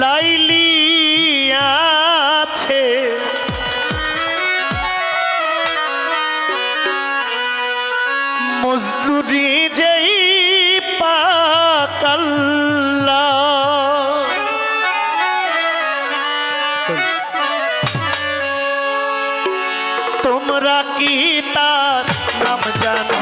লাইলি আছে। মজদুরি যেই পাকাল্লা। তোমরা কি তার নাম জানো?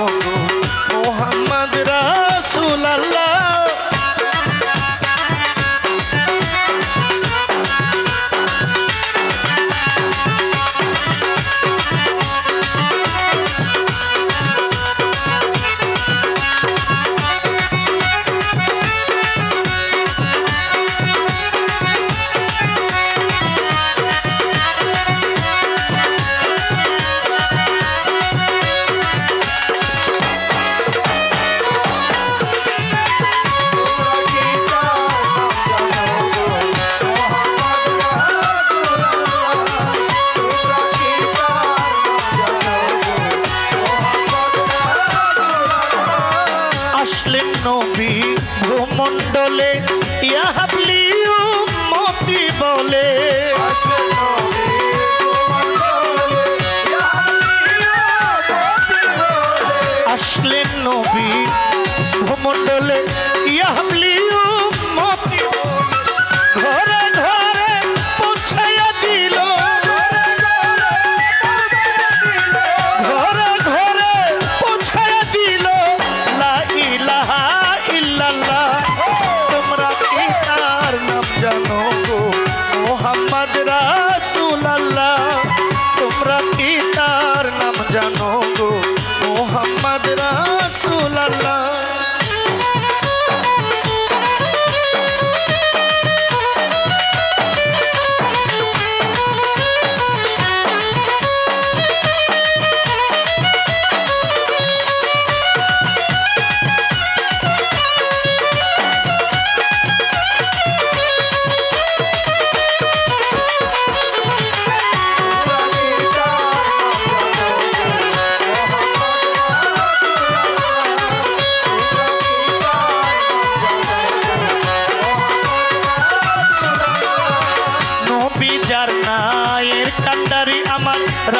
জানো গো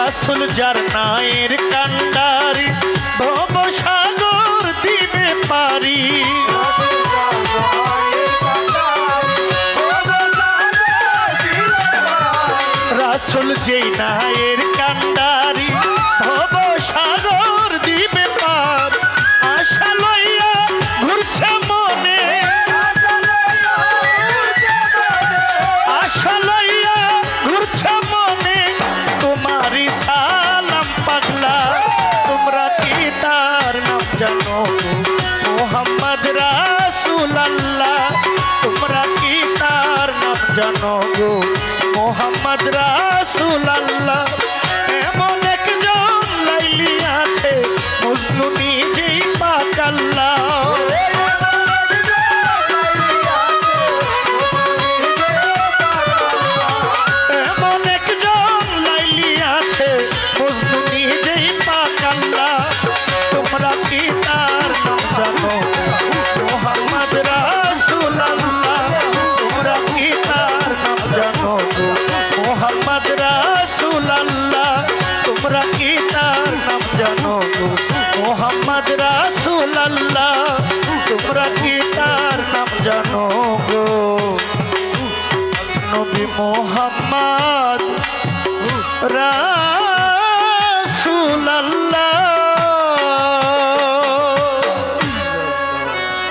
রাসুল যার নায়ের কান্ডারি ভব সাগর দিবে পারি। রাসুল যেই নায়ের কান্ডারি জানো গো? মোহাম্মদ রাসুলাল্লাহ জানো গো? নবী মোহাম্মদ রা